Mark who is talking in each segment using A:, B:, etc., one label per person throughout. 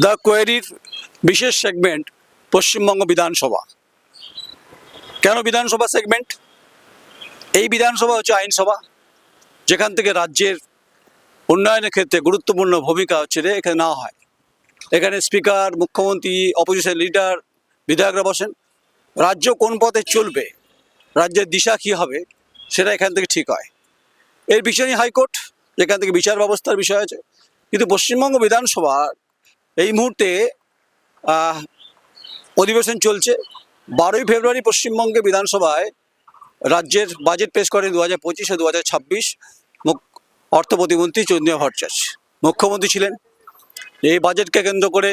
A: The কোয়েরির বিশেষ segment Paschimbanga বিধানসভা। কেন বিধানসভা সেগমেন্ট এই বিধানসভা হচ্ছে আইনসভা, যেখান থেকে রাজ্যের উন্নয়নের ক্ষেত্রে গুরুত্বপূর্ণ ভূমিকা হচ্ছে এখানে না হয়। এখানে স্পিকার মুখ্যমন্ত্রী অপোজিশন লিডার বিধায়করা বসেন। রাজ্য কোন পথে চলবে, রাজ্যের দিশা কী হবে, সেটা এখান থেকে ঠিক হয়। এর পিছনেই হাইকোর্ট, যেখান থেকে বিচার ব্যবস্থার বিষয় আছে। কিন্তু পশ্চিমবঙ্গ বিধানসভা এই মুহূর্তে অধিবেশন চলছে। বারোই ফেব্রুয়ারি পশ্চিমবঙ্গে বিধানসভায় রাজ্যের বাজেট পেশ করেন দু হাজার পঁচিশ দু হাজার ছাব্বিশ অর্থ প্রতিমন্ত্রী চন্দ্রিমা ভট্টাচার্য। মুখ্যমন্ত্রী ছিলেন। এই বাজেটকে কেন্দ্র করে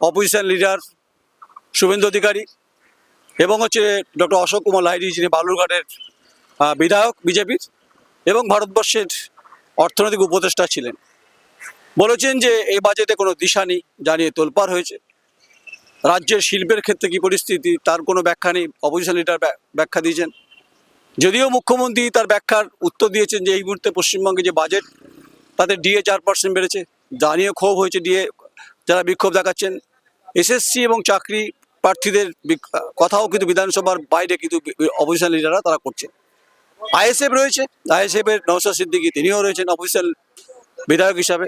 A: অপোজিশন লিডার শুভেন্দু অধিকারী এবং হচ্ছে ডক্টর অশোক কুমার লাহিড়ী, যিনি বালুরঘাটের বিধায়ক, বিজেপির এবং ভারতবর্ষের অর্থনৈতিক উপদেষ্টা ছিলেন। বলেছেন যে এই বাজেটে কোনো দিশা নেই, জানিয়ে তোলপাড় হয়েছে। রাজ্যের শিল্পের ক্ষেত্রে কি পরিস্থিতি, তার কোনো ব্যাখ্যা নেই। অপোজিশন লিডার ব্যাখ্যা দিয়েছেন। যদিও মুখ্যমন্ত্রী তার ব্যাখ্যার উত্তর দিয়েছেন যে, এই মুহূর্তে পশ্চিমবঙ্গে যে বাজেট, তাতে ডিএ চার পার্সেন্ট বেড়েছে। জানিয়ে ক্ষোভ হয়েছে ডিএ যারা বিক্ষোভ দেখাচ্ছেন। এসএসসি এবং চাকরি প্রার্থীদের কথাও কিন্তু বিধানসভার বাইরে কিন্তু অপোজিশন লিডাররা তারা করছে আইএসএফ রয়েছে। আইএসএফ এর নৌসাদ সিদ্দিকী তিনিও রয়েছেন অপোজিশন বিধায়ক হিসাবে।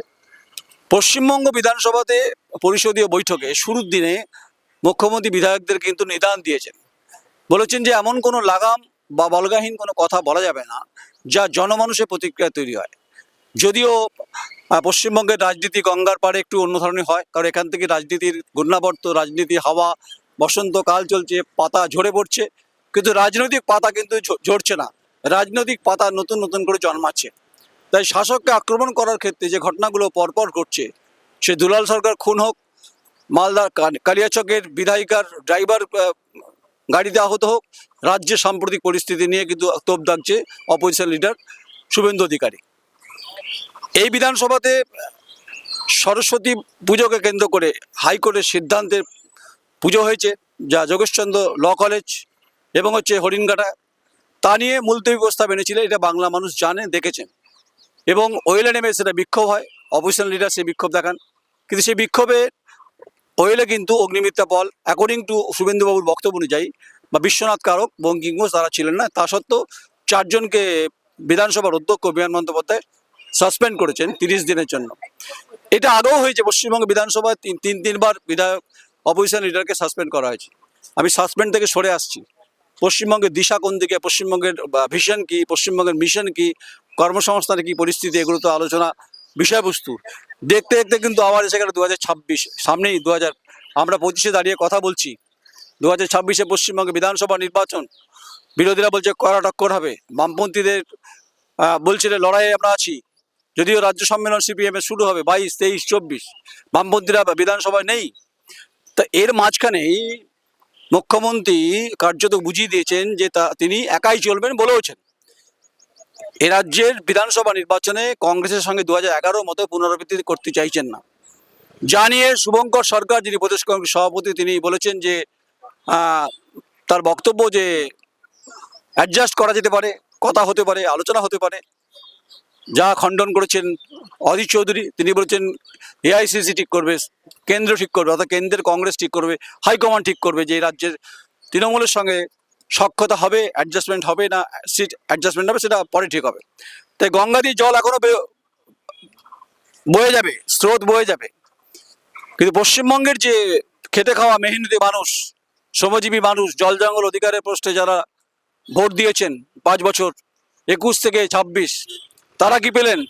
A: পশ্চিমবঙ্গ বিধানসভাতে পরিষদীয় বৈঠকে শুরুর দিনে মুখ্যমন্ত্রী বিধায়কদের কিন্তু নিদান দিয়েছেন। বলেছেন যে এমন কোনো লাগাম বা বলগাহীন কোনো কথা বলা যাবে না, যা জনমানুষের প্রতিক্রিয়া তৈরি হয়। যদিও পশ্চিমবঙ্গের রাজনীতি গঙ্গার পাড়ে একটু অন্য ধরনের হয়, কারণ এখান থেকে রাজনীতির ঘূর্ণাবর্ত, রাজনীতি হাওয়া বসন্তকাল চলছে, পাতা ঝরে পড়ছে, কিন্তু রাজনৈতিক পাতা কিন্তু ঝরছে না। রাজনৈতিক পাতা নতুন নতুন করে জন্মাচ্ছে। তাই শাসককে আক্রমণ করার ক্ষেত্রে যে ঘটনাগুলো পরপর ঘটছে সে দুলাল সরকার খুন হোক মালদার কালিয়াচকের বিধায়িকার ড্রাইভার আহ, গাড়িতে আহত হোক রাজ্যের সাম্প্রতিক পরিস্থিতি নিয়ে কিন্তু তোপ দাগছে অপোজিশন লিডার শুভেন্দু অধিকারী। এই বিধানসভাতে সরস্বতী পুজোকে কেন্দ্র করে হাইকোর্টের সিদ্ধান্তের পুজো হয়েছে যা যোগেশচন্দ্র ল কলেজ এবং হচ্ছে হরিণঘাটা। তা নিয়ে মুলতবি প্রস্তাব এনেছিল এটা বাংলা মানুষ জানে দেখেছেন। এবং ওয়েলে নেমে সেটা বিক্ষোভ হয় অপোজিশন লিডার সেই বিক্ষোভ দেখান। কিন্তু সেই বিক্ষোভে ওয়েলে কিন্তু অগ্নিমিত্রা পল অ্যাকর্ডিং টু শুভেন্দুবাবুর বক্তব্য অনুযায়ী, বা বিশ্বনাথ কারক, বঙ্কিম ঘোষ তারা ছিলেন না, তা সত্ত্বেও চারজনকে বিধানসভার অধ্যক্ষ বিমান বন্দ্যোপাধ্যায় সাসপেন্ড করেছেন তিরিশ দিনের জন্য। এটা আগেও হয়েছে, পশ্চিমবঙ্গ বিধানসভায় তিন তিন, তিনবার বিধায়ক অপোজিশন লিডারকে সাসপেন্ড করা হয়েছে। আমি সাসপেন্ড থেকে সরে আসছি। পশ্চিমবঙ্গের দিশা কোন দিকে, পশ্চিমবঙ্গের ভিশন কি, পশ্চিমবঙ্গের মিশন কি কর্মসংস্থানের কি পরিস্থিতি এগুলো তো আলোচনা বিষয়বস্তু। দেখতে দেখতে কিন্তু আবার এসে গেল দু সামনেই দু হাজার আমরা পঁচিশে দাঁড়িয়ে কথা বলছি। দু হাজার ছাব্বিশে পশ্চিমবঙ্গে বিধানসভা নির্বাচন। বিরোধীরা বলছে কড়া টক্কর হবে। বামপন্থীদের আহ, বলছে লড়াইয়ে আমরা আছি। যদিও রাজ্য সম্মেলন সিপিএম শুরু হবে বাইশ তেইশ চব্বিশ। বামপন্থীরা বিধানসভায় নেই। তা এর মাঝখানেই মুখ্যমন্ত্রী কার্যত বুঝিয়ে দিয়েছেন যে তা তিনি একাই চলবেন বলেওছেন এ রাজ্যের বিধানসভা নির্বাচনে কংগ্রেসের সঙ্গে দু হাজার এগারো মতো পুনরাবৃত্তি করতে চাইছেন না। জানিয়ে শুভঙ্কর সরকার, যিনি প্রদেশ কংগ্রেস সভাপতি, তিনি বলেছেন যে তার বক্তব্য যে অ্যাডজাস্ট করা যেতে পারে, কথা হতে পারে, আলোচনা হতে পারে, যা খণ্ডন করেছেন অধীর চৌধুরী, তিনি বলেছেন এআইসিসি ঠিক করবে, কেন্দ্র ঠিক করবে, অর্থাৎ কেন্দ্রের কংগ্রেস ঠিক করবে, হাইকমান্ড ঠিক করবে, যে রাজ্যের তৃণমূলের সঙ্গে সক্ষতা হবে অ্যাডজাস্টমেন্ট হবে না সিট অ্যাডজাস্টমেন্ট হবে, সেটা পরে ঠিক হবে। তাই গঙ্গা দিয়ে জল এখনও বে- বয়ে যাবে, স্রোত বয়ে যাবে। কিন্তু পশ্চিমবঙ্গের যে খেতে খাওয়া মেহনতি মানুষ, শ্রমজীবী মানুষ, জল জঙ্গল অধিকারের প্রশ্নে যারা ভোট দিয়েছেন পাঁচ বছর, একুশ থেকে ছাব্বিশ, তারা কি পেলেন?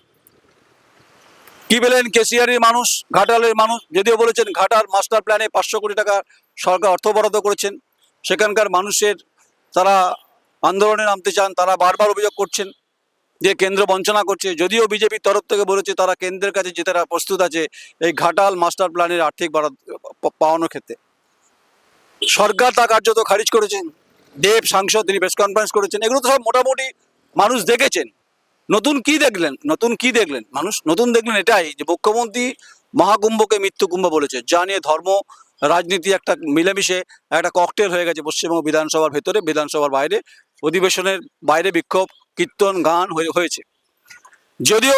A: কি পেলেন? কেসিয়ারের মানুষ, ঘাটালের মানুষ, যদিও বলেছেন ঘাটার মাস্টার প্ল্যানে পাঁচশো কোটি টাকা সরকার অর্থ বরাদ্দ করেছেন, সেখানকার মানুষের তারা আন্দোলনে নামতে চান, তারা বারবার অভিযোগ করছেন যে কেন্দ্র বঞ্চনা করছে। যদিও বিজেপির তরফ থেকে বলেছে তারা কেন্দ্রের কাছে যেতে তারা প্রস্তুত আছে এই ঘাটাল মাস্টার প্ল্যানের আর্থিক বরাদ্দ পাওয়ানোর ক্ষেত্রে। সরকার তা কার্যত খারিজ করেছেন। দেব সাংসদ তিনি প্রেস কনফারেন্স করেছেন। এগুলো তো সব মোটামুটি মানুষ দেখেছেন। নতুন কি দেখলেন? নতুন কি দেখলেন? মানুষ নতুন দেখলেন এটাই যে মুখ্যমন্ত্রী মহাকুম্ভকে মৃত্যু কুম্ভ বলেছে। যা নিয়ে ধর্ম রাজনীতি একটা মিলেমিশে একটা ককটেল হয়ে গেছে পশ্চিমবঙ্গ বিধানসভার ভেতরে, বিধানসভার বাইরে। অধিবেশনের বাইরে বিক্ষোভ, কীর্তন, গান হয়ে- হয়েছে। যদিও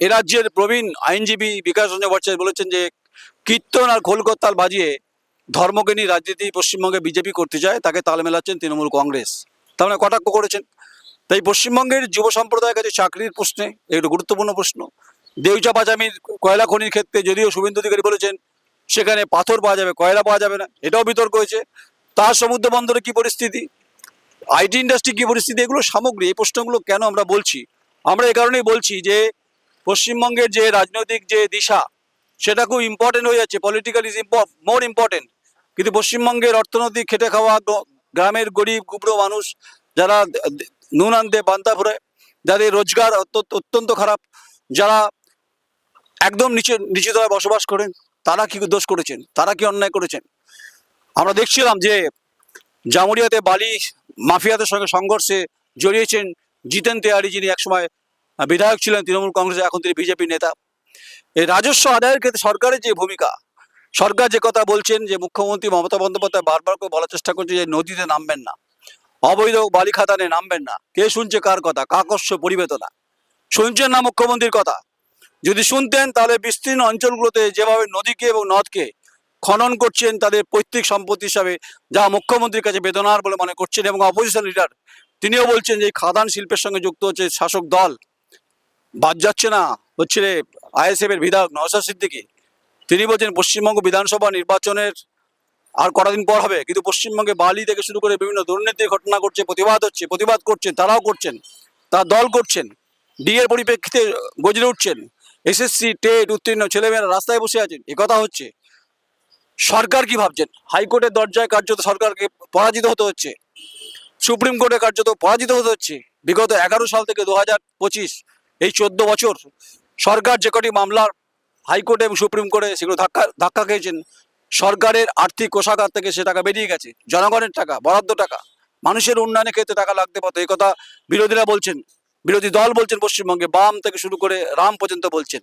A: এ রাজ্যের প্রবীণ আইনজীবী বিকাশ রঞ্জন ভট্টাচার্য বলেছেন যে, কীর্তন আর খোলকত্তাল বাজিয়ে ধর্মকে নিয়ে রাজনীতি পশ্চিমবঙ্গে বিজেপি করতে চায়, তাকে তাল মেলাচ্ছেন তৃণমূল কংগ্রেস। তার মানে কটাক্ষ করেছেন। তাই পশ্চিমবঙ্গের যুব সম্প্রদায়ের কাছে চাকরির প্রশ্নে একটু গুরুত্বপূর্ণ প্রশ্ন। দেউচা পাচামির কয়লা খনির ক্ষেত্রে যদিও শুভেন্দু অধিকারী বলেছেন সেখানে পাথর পাওয়া যাবে, কয়লা পাওয়া যাবে না, এটাও বিতর্ক হয়েছে। তার সমুদ্র বন্দরে কি পরিস্থিতি? আইটি ইন্ডাস্ট্রি কি পরিস্থিতি? এগুলো সামগ্রী, এই প্রশ্নগুলো কেন আমরা বলছি? আমরা এই কারণেই বলছি যে, পশ্চিমবঙ্গের যে রাজনৈতিক যে দিশা, সেটা খুব ইম্পর্টেন্ট হয়ে যাচ্ছে। পলিটিক্যাল ইজ মোর ইম্পর্টেন্ট কিন্তু পশ্চিমবঙ্গের অর্থনৈতিক খেটে খাওয়া গ্রামের গরিব গুবড়ো মানুষ, যারা নুন আনতে বান্তা ফুরে যাদের রোজগার অত্য- অত্যন্ত খারাপ, যারা একদম নিচে নিচু বসবাস করেন তারা কি দোষ করেছেন? তারা কি অন্যায় করেছেন? আমরা দেখছিলাম যে জামুরিয়াতে বালি মাফিয়াদের সঙ্গে সংঘর্ষে জড়িয়েছেন জিতেন তেওয়ারি যিনি একসময় বিধায়ক ছিলেন, তৃণমূল কংগ্রেসে এখন তিনি বিজেপি নেতা। এই রাজস্ব আদায়ের ক্ষেত্রে সরকারের যে ভূমিকা, সরকার যে কথা বলছেন যে মুখ্যমন্ত্রী মমতা বন্দ্যোপাধ্যায় বারবার করে বলার চেষ্টা করছে যে নদীতে নামবেন না, অবৈধ বালি খাতানে নামবেন না। কে শুনছে কার কথা? কাকস্য পরিবেদনা শুনছেন না মুখ্যমন্ত্রীর কথা? যদি শুনতেন, তাহলে বিস্তীর্ণ অঞ্চলগুলোতে যেভাবে নদীকে এবং নদকে খনন করছেন, তাদের পৈতৃক সম্পত্তি হিসাবে, যা মুখ্যমন্ত্রীর কাছে বেদনার বলে মনে করছেন এবং অপোজিশন লিডার তিনিও বলছেন যে খাদান শিল্পের সঙ্গে যুক্ত হচ্ছে শাসক দল। বাদ যাচ্ছে না, হচ্ছে আইএসএফ এর বিধায়ক নওশাদ সিদ্দিকী। তিনি বলছেন পশ্চিমবঙ্গ বিধানসভা নির্বাচনের আর কটা দিন পর হবে, কিন্তু পশ্চিমবঙ্গে বালি থেকে শুরু করে বিভিন্ন দুর্নীতির ঘটনা ঘটছে, প্রতিবাদ হচ্ছে, প্রতিবাদ করছেন, তারাও করছেন, তার দল করছেন ডি এর পরিপ্রেক্ষিতে গজরে উঠছেন। এসএসসি, টেট, উত্তীর্ণ, ছেলেমেয়েরা রাস্তায় বসে আছেন। এ কথা হচ্ছে, সরকার কি ভাবছেন? হাইকোর্টের দরজায় কার্যত সরকারকে পরাজিত হতে হচ্ছে। সুপ্রিম কোর্টে কার্যত পরাজিত হতে হচ্ছে। বিগত এগারো সাল থেকে দু পঁচিশ, এই চোদ্দ বছর, সরকার যে কটি মামলার হাইকোর্টে এবং সুপ্রিম কোর্টে সেগুলো ধাক্কা ধাক্কা খেয়েছেন, সরকারের আর্থিক কোষাগার থেকে সে টাকা বেরিয়ে গেছে। জনগণের টাকা, বরাদ্দ টাকা, মানুষের উন্নয়নের ক্ষেত্রে টাকা লাগতে পারতো। এই কথা বিরোধীরা বলছেন। বিরোধী দল বলছেন পশ্চিমবঙ্গে, বাম থেকে শুরু করে রাম পর্যন্ত বলছেন।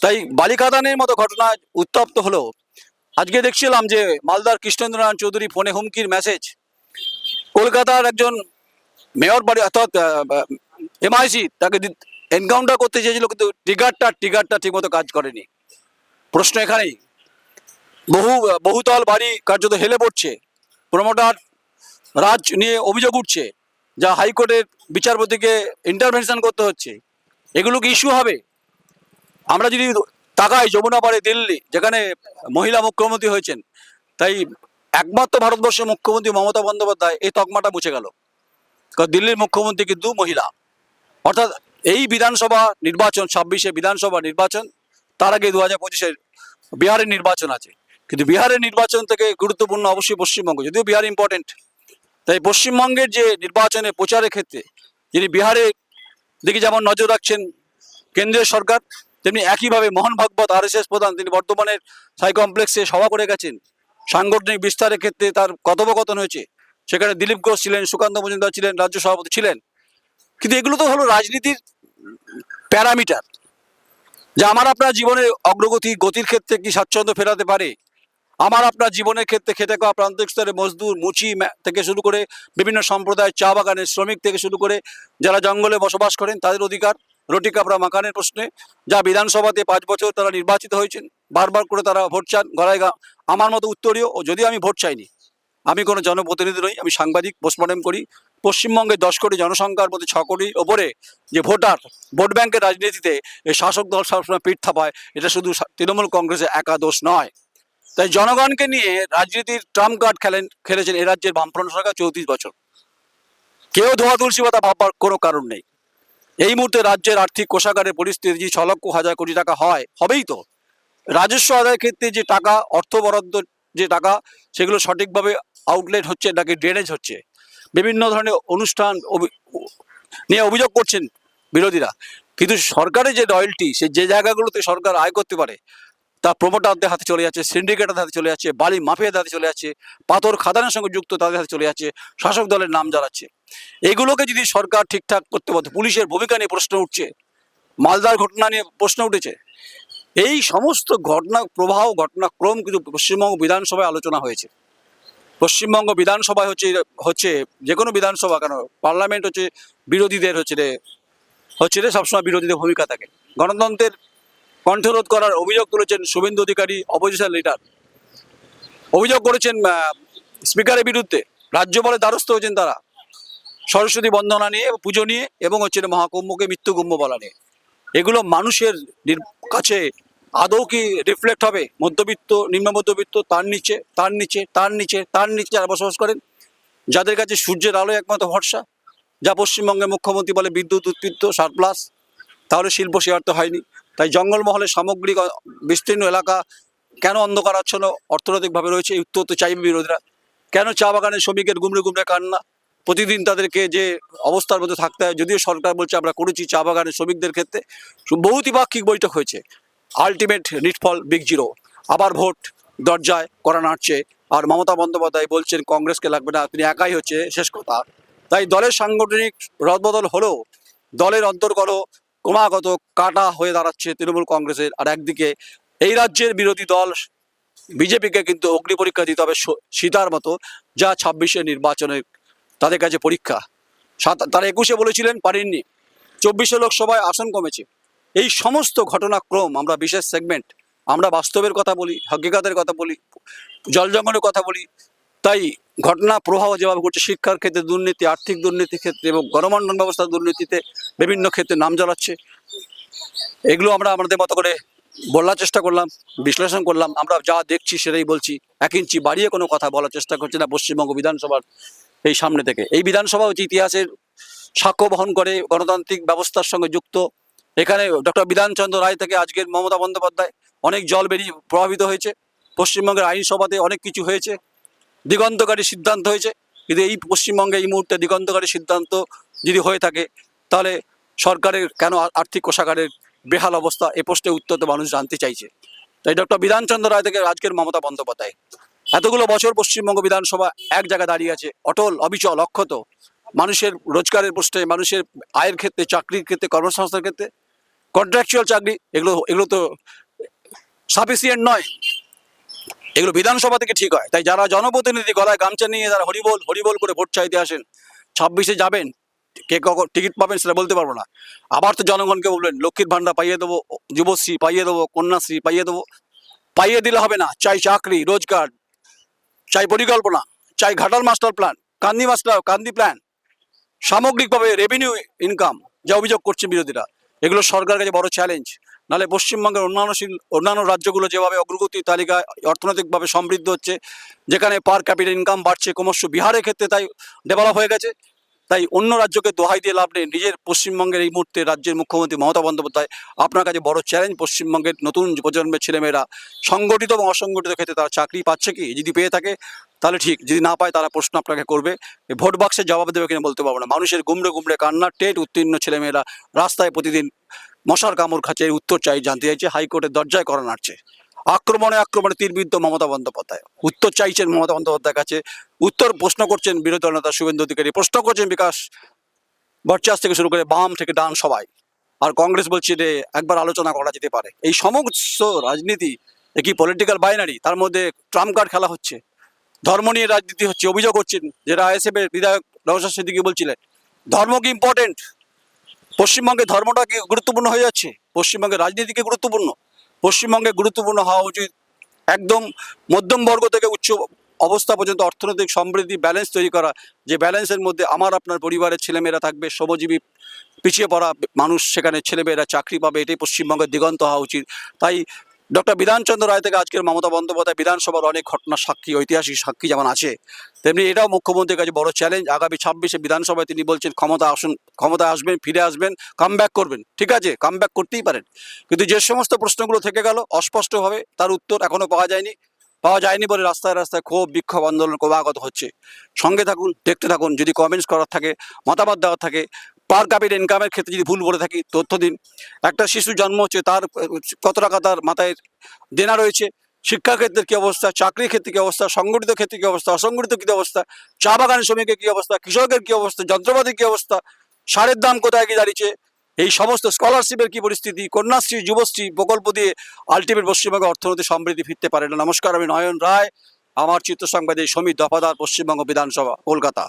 A: তাই বালিকাদানের মতো ঘটনা উত্তপ্ত হলো। আজকে দেখছিলাম যে মালদার কৃষ্ণেন্দ্রনারায়ণ চৌধুরী ফোনে হুমকির মেসেজ কলকাতার একজন মেয়র বাড়ি অর্থাৎ এমআইসি তাকে এনকাউন্টার করতে চেয়েছিল, কিন্তু টিগারটা টিগারটা ঠিকমতো কাজ করেনি। প্রশ্ন এখানেই। বহু, বহুতল বাড়ি কার্যত হেলে পড়ছে। প্রমোটার রাজ নিয়ে অভিযোগ উঠছে। যা হাইকোর্টের বিচারপতিকে ইন্টারভেনশন করতে হচ্ছে, এগুলো কি ইস্যু হবে? আমরা যদি তাকাই যমুনা পাড়ে দিল্লি, যেখানে মহিলা মুখ্যমন্ত্রী হয়েছেন, তাই একমাত্র ভারতবর্ষের মুখ্যমন্ত্রী মমতা বন্দ্যোপাধ্যায় এই তকমাটা মুছে গেল। কারণ দিল্লির মুখ্যমন্ত্রী কিন্তু মহিলা। অর্থাৎ এই বিধানসভা নির্বাচন, ছাব্বিশে বিধানসভা নির্বাচন, তার আগে দু হাজার পঁচিশে বিহারের নির্বাচন আছে। কিন্তু বিহারের নির্বাচন থেকে গুরুত্বপূর্ণ অবশ্যই পশ্চিমবঙ্গ, যদিও বিহার ইম্পর্টেন্ট তাই পশ্চিমবঙ্গের যে নির্বাচনে প্রচারের ক্ষেত্রে যিনি বিহারে দিকে যেমন নজর রাখছেন কেন্দ্রীয় সরকার, তেমনি একইভাবে মোহন ভাগবত আর প্রধান তিনি বর্ধমানের সাই কমপ্লেক্সে সভা করে গেছেন। সাংগঠনিক বিস্তারের ক্ষেত্রে তার কথোপকথন হয়েছে। সেখানে দিলীপ ঘোষ ছিলেন, সুকান্ত মজুমদার ছিলেন, রাজ্য সভাপতি ছিলেন। কিন্তু এগুলো তো হলো রাজনীতির প্যারামিটার। যে আমার আপনার জীবনের অগ্রগতি, গতির ক্ষেত্রে কি স্বাচ্ছন্দ্য ফেরাতে পারে আমার আপনার জীবনের ক্ষেত্রে খেটে খাওয়া প্রান্তিক স্তরে মজদুর, মুচি থেকে শুরু করে বিভিন্ন সম্প্রদায় চা বাগানের শ্রমিক থেকে শুরু করে যারা জঙ্গলে বসবাস করেন তাদের অধিকার, রুটি কাপড়া মাখানের প্রশ্নে যা বিধানসভাতে পাঁচ বছর তারা নির্বাচিত হয়েছেন, বারবার করে তারা ভোট চান গড়ায় আমার মতো উত্তরীয়, ও যদিও আমি ভোট চাইনি, আমি কোনো জনপ্রতিনিধি নই, আমি সাংবাদিক, পোস্টমর্টম করি। পশ্চিমবঙ্গে দশ কোটি জনসংখ্যার মধ্যে ছ কোটির ওপরে যে ভোটার, ভোট ব্যাংকের রাজনীতিতে এই শাসক দল সবসময় পিঠ থাপায়, এটা শুধু তৃণমূল কংগ্রেসের একা দোষ নয়। তাই জনগণকে নিয়ে রাজনীতির ট্রাম্প কার্ড খেলেন, খেলেছেন এ রাজ্যের বামফ্রন্ট সরকার চৌত্রিশ বছর। কেউ ধোয়া তুলসী পাতা ভাববার কোনো কারণ নেই। এই মুহূর্তে রাজ্যের আর্থিক কোষাগারের পরিস্থিতি যে ছ লক্ষ হাজার কোটি টাকা হয়, হবেই তো। রাজস্ব আদায়ের ক্ষেত্রে যে টাকা, অর্থ বরাদ্দ যে টাকা, সেগুলো সঠিকভাবে আউটলেট হচ্ছে নাকি ড্রেনেজ হচ্ছে? বিভিন্ন ধরনের অনুষ্ঠান নিয়ে অভিযোগ করছেন বিরোধীরা। কিন্তু সরকারের যে রয়্যালটি সে যে জায়গাগুলোতে সরকার আয় করতে পারে তা প্রমোটারদের হাতে চলে যাচ্ছে সিন্ডিকেটের হাতে চলে যাচ্ছে, বালি মাফিয়াদের হাতে চলে যাচ্ছে, পাথর খাদানের সঙ্গে যুক্ত তাদের হাতে চলে যাচ্ছে, শাসক দলের নাম জ্বালাচ্ছে। এগুলোকে যদি সরকার ঠিকঠাক করতে পারতো, পুলিশের ভূমিকা নিয়ে প্রশ্ন উঠছে, মালদার ঘটনা নিয়ে প্রশ্ন উঠেছে, এই সমস্ত ঘটনা প্রবাহ, ঘটনাক্রম কিন্তু পশ্চিমবঙ্গ বিধানসভায় আলোচনা হয়েছে। পশ্চিমবঙ্গ বিধানসভায় হচ্ছে হচ্ছে যে কোনো বিধানসভা কেন, পার্লামেন্ট হচ্ছে বিরোধীদের হচ্ছে রে হচ্ছে রে সবসময় বিরোধীদের ভূমিকা থাকে। গণতন্ত্রের কণ্ঠরোধ করার অভিযোগ তুলেছেন শুভেন্দু অধিকারী অপোজিশন লিডার অভিযোগ করেছেন স্পিকারের বিরুদ্ধে। রাজ্যপালের দ্বারস্থ হয়েছেন তারা। সরস্বতী বন্দনা নিয়ে পুজো নিয়ে এবং হচ্ছে মহাকুম্ভকে মৃত্যুকুম্ভ বলা নিয়ে। এগুলো মানুষের কাছে আদৌ কি রিফ্লেক্ট হবে? মধ্যবিত্ত, নিম্ন মধ্যবিত্ত, তার নিচে তার নিচে তার নিচে তার নিচে যারা বসবাস করেন, যাদের কাছে সূর্যের আলো একমাত্র ভরসা, যা পশ্চিমবঙ্গের মুখ্যমন্ত্রী বলে বিদ্যুৎ, উৎপৃত্ত সারপ্লাস তাহলে শিল্প শেয়ার তো হয়নি। তাই জঙ্গলমহলের সামগ্রিক বিস্তীর্ণ এলাকা কেন অন্ধকারাচ্ছন্ন অর্থনৈতিকভাবে রয়েছে? এই উত্তর তো চাইবে বিরোধীরা। কেন চা বাগানের শ্রমিকের গুমড়ে গুমড়ে কান্না? প্রতিদিন তাদেরকে যে অবস্থার মধ্যে থাকতে হয়, যদিও সরকার বলছে আমরা করেছি চা বাগানের শ্রমিকদের ক্ষেত্রে বহু দ্বিপাক্ষিক বৈঠক হয়েছে। আলটিমেট নিটফল, বিগ জিরো। আবার ভোট, দরজায় করা নাড়ছে। আর মমতা বন্দ্যোপাধ্যায় বলছেন, কংগ্রেসকে লাগবে না, তিনি একাই হচ্ছে, শেষ কথা। তাই দলের সাংগঠনিক রদবদল হলেও, দলের অন্তর্গত ক্রমাগত কাটা হয়ে দাঁড়াচ্ছে তৃণমূল কংগ্রেসের। আর একদিকে এই রাজ্যের বিরোধী দল বিজেপিকে কিন্তু অগ্নি পরীক্ষা দিতে হবে সীতার মতো, যা ছাব্বিশে নির্বাচনের তাদের কাছে পরীক্ষা। সাত তারা একুশে বলেছিলেন পারেননি। চব্বিশে লোকসভায় আসন কমেছে। এই সমস্ত ঘটনাক্রম আমরা বিশেষ সেগমেন্ট আমরা বাস্তবের কথা বলি, হকিকাতের কথা বলি জল জঙ্গলের কথা বলি তাই ঘটনা প্রভাব যেভাবে ঘটছে, শিক্ষার ক্ষেত্রে দুর্নীতি, আর্থিক দুর্নীতির ক্ষেত্রে এবং গণমান্ডন ব্যবস্থার দুর্নীতিতে বিভিন্ন ক্ষেত্রে নাম জ্বালাচ্ছে। এগুলো আমরা আমাদের মতো করে বলার চেষ্টা করলাম, বিশ্লেষণ করলাম, আমরা যা দেখছি সেটাই বলছি। এক ইঞ্চি বাড়িয়ে কোনো কথা বলার চেষ্টা করছি না পশ্চিমবঙ্গ বিধানসভার এই সামনে থেকে। এই বিধানসভা হচ্ছে ইতিহাসের সাক্ষ্য বহন করে, গণতান্ত্রিক ব্যবস্থার সঙ্গে যুক্ত। এখানে ডক্টর বিধানচন্দ্র রায় থেকে আজকের মমতা বন্দ্যোপাধ্যায় অনেক জল বেরিয়ে প্রভাবিত হয়েছে। পশ্চিমবঙ্গের আইনসভাতে অনেক কিছু হয়েছে। দিগন্তকারী সিদ্ধান্ত হয়েছে। যদি এই পশ্চিমবঙ্গে এই মুহূর্তে দিগন্তকারী সিদ্ধান্ত যদি হয়ে থাকে, তাহলে সরকারের কেন আর্থিক কোষাগারের বেহাল অবস্থা, এ প্রশ্নে উত্তর তো মানুষ জানতে চাইছে। তাই ডক্টর বিধানচন্দ্র রায় থেকে আজকের মমতা বন্দ্যোপাধ্যায়। এতগুলো বছর পশ্চিমবঙ্গ বিধানসভা এক জায়গায় দাঁড়িয়ে আছে, অটল, অবিচল, অক্ষত। মানুষের রোজগারের প্রশ্নে, মানুষের আয়ের ক্ষেত্রে, চাকরির ক্ষেত্রে, কর্মসংস্থানের ক্ষেত্রে কন্ট্রাকচুয়াল চাকরি, এগুলো এগুলো তো সাফিসিয়েন্ট নয়। এগুলো বিধানসভা থেকে ঠিক হয়। তাই যারা জনপ্রতিনিধি গলায় গামছা নিয়ে যারা হরিবোল হরিবোল করে ভোট চাইতে আসেন, ছাব্বিশে যাবেন, কে কখন টিকিট পাবেন সেটা বলতে পারব না। আবার তো জনগণকে বলবেন, লক্ষ্মীর ভান্ডার পাইয়ে দেবো, যুবশ্রী পাইয়ে দেবো, কন্যাশ্রী পাইয়ে দেবো, পাইয়ে দিলে হবে না। চাই চাকরি, রোজগার, চাই পরিকল্পনা, চাই Ghatal master plan, Kandi master, Kandi plan, সামগ্রিকভাবে রেভিনিউ ইনকাম যা অভিযোগ করছে বিরোধীরা, এগুলো সরকারের কাছে বড় চ্যালেঞ্জ নাহলে পশ্চিমবঙ্গের অন্যান্য অন্যান্য রাজ্যগুলো যেভাবে অগ্রগতি তালিকায় অর্থনৈতিকভাবে সমৃদ্ধ হচ্ছে, যেখানে পার ক্যাপিটাল ইনকাম বাড়ছে, ক্রমশ বিহারের ক্ষেত্রে তাই ডেভেলপ হয়ে গেছে। তাই অন্য রাজ্যকে দোহাই দিয়ে লাভ নেই। নিজের পশ্চিমবঙ্গের এই মুহূর্তে রাজ্যের মুখ্যমন্ত্রী মমতা বন্দ্যোপাধ্যায় আপনার কাছে বড় চ্যালেঞ্জ পশ্চিমবঙ্গের নতুন প্রজন্মের ছেলেমেয়েরা সংগঠিত এবং অসংগঠিত ক্ষেত্রে তারা চাকরি পাচ্ছে কি? যদি পেয়ে থাকে, তাহলে ঠিক। যদি না পায়, তারা প্রশ্ন আপনাকে করবে। ভোট বাক্সের জবাব দেবে কিনা বলতে পারব না। মানুষের গুমড়ে গুমড়ে কান্নার টেট উত্তীর্ণ ছেলেমেয়েরা রাস্তায় প্রতিদিন মশার কামড় খাচ্ছে উত্তর চাই জানতে চাইছে, হাইকোর্টের দরজায় করা নাড়ছে। আক্রমণে আক্রমণে তীরবিদ্ধ মমতা বন্দ্যোপাধ্যায়। উত্তর চাইছেন মমতা বন্দ্যোপাধ্যায়ের কাছে। উত্তর প্রশ্ন করছেন বিরোধী দল নেতা শুভেন্দু অধিকারী। প্রশ্ন করছেন বিকাশ ভট্টাচার্য থেকে শুরু করে বাম থেকে ডান সবাই। আর কংগ্রেস বলছে যে একবার আলোচনা করা যেতে পারে। এই সমস্ত রাজনীতি একই পলিটিক্যাল বাইনারি তার মধ্যে ট্রাম্প কার্ড খেলা হচ্ছে। ধর্ম নিয়ে রাজনীতি হচ্ছে, অভিযোগ করছেন। যেটা আইএসএফ এর বিধায়ক নওশাদ সিদ্দিকি বলছিলেন, ধর্ম কি ইম্পর্টেন্ট পশ্চিমবঙ্গে ধর্মটা কি গুরুত্বপূর্ণ হয়ে যাচ্ছে, পশ্চিমবঙ্গের রাজনীতি কি গুরুত্বপূর্ণ। পশ্চিমবঙ্গে গুরুত্বপূর্ণ হওয়া উচিত একদম মধ্যম বর্গ থেকে উচ্চ অবস্থা পর্যন্ত অর্থনৈতিক সমৃদ্ধি ব্যালেন্স তৈরি করা। যে ব্যালেন্সের মধ্যে আমার, আপনার পরিবারের ছেলেমেয়েরা থাকবে, শ্রমজীবী পিছিয়ে পড়া মানুষ, সেখানে ছেলেমেয়েরা চাকরি পাবে, এটাই পশ্চিমবঙ্গের দিগন্ত হওয়া উচিত। তাই ডক্টর বিধানচন্দ্র রায় থেকে আজকের মমতা বন্দ্যোপাধ্যায় বিধানসভার অনেক ঘটনা সাক্ষী, ঐতিহাসিক সাক্ষী যেমন আছে, তেমনি এটাও মুখ্যমন্ত্রীর কাছে বড় চ্যালেঞ্জ আগামী ছাব্বিশে বিধানসভায় তিনি বলছেন, ক্ষমতা আসুন, ক্ষমতা আসবেন, ফিরে আসবেন কাম করবেন। ঠিক আছে কাম করতেই পারেন। কিন্তু যে সমস্ত প্রশ্নগুলো থেকে গেল, অস্পষ্টভাবে তার উত্তর এখনও পাওয়া যায়নি। পাওয়া যায়নি বলে রাস্তায় রাস্তায় ক্ষোভ, বিক্ষোভ, আন্দোলন ক্রমাগত হচ্ছে। সঙ্গে থাকুন, দেখতে থাকুন, যদি কমেন্টস করার থাকে, মতামত দেওয়ার থাকে পার ক্যাপিটাল ইনকামের ক্ষেত্রে যদি ভুল বলে থাকি, তথ্য দিন। একটা শিশু জন্ম হচ্ছে, তার কত টাকা তার মাথায় দেনা রয়েছে শিক্ষা ক্ষেত্রের কী অবস্থা, চাকরির ক্ষেত্রে কী অবস্থা, সংগঠিত ক্ষেত্রে কী অবস্থা, অসংগঠিত কী অবস্থা, চা বাগান শ্রমিকের কী অবস্থা, কৃষকের কী অবস্থা, যন্ত্রপাতির কী অবস্থা, সারের দাম কোথায় গিয়ে দাঁড়িয়েছে, এই সমস্ত স্কলারশিপের কি পরিস্থিতি, কন্যাশ্রী, যুবশ্রী প্রকল্প দিয়ে আলটিমেট পশ্চিমবঙ্গে অর্থনৈতিক সমৃদ্ধি ফিরতে পারে না। নমস্কার, আমি নয়ন রায়, আমার চিত্র সংবাদে সমীর দফাদার, পশ্চিমবঙ্গ বিধানসভা, কলকাতা।